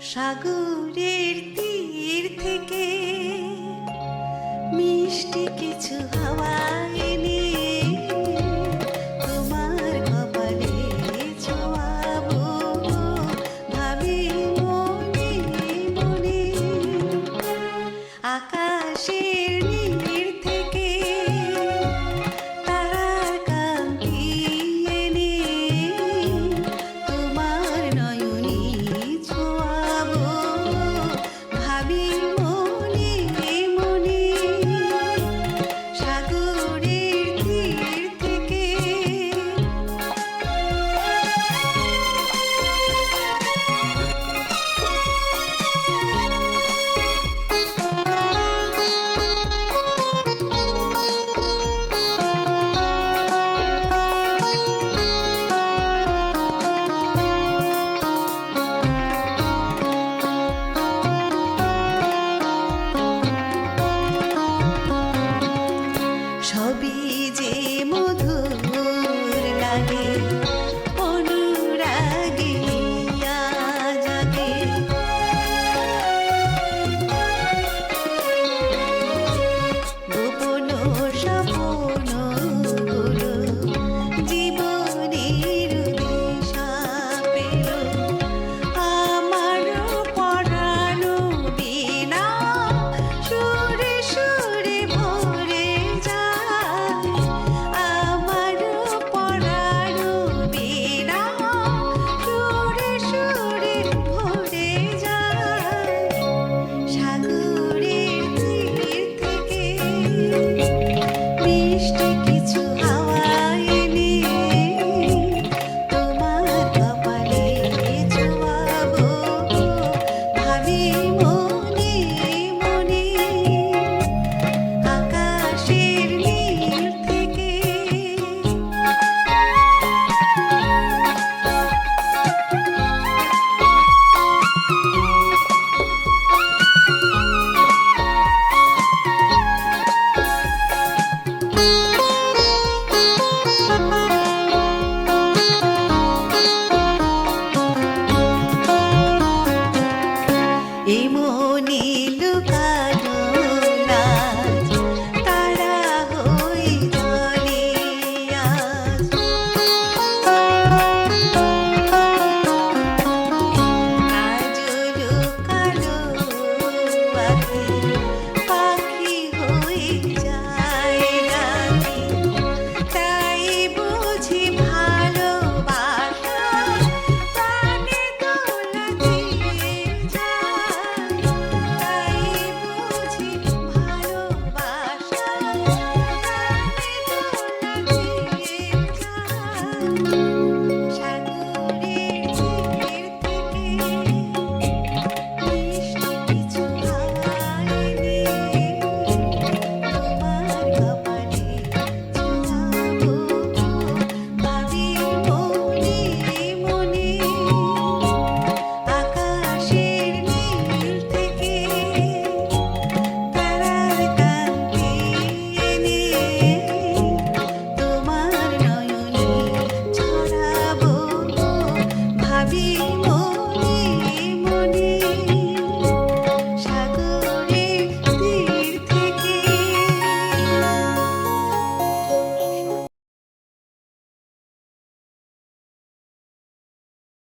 সাগরের তীর থেকে মিষ্টি কিছু হাওয়া এনে তোমার কপালে ছোয়াবো ভাবি মনে মনে। আকাশে সবই যে মধু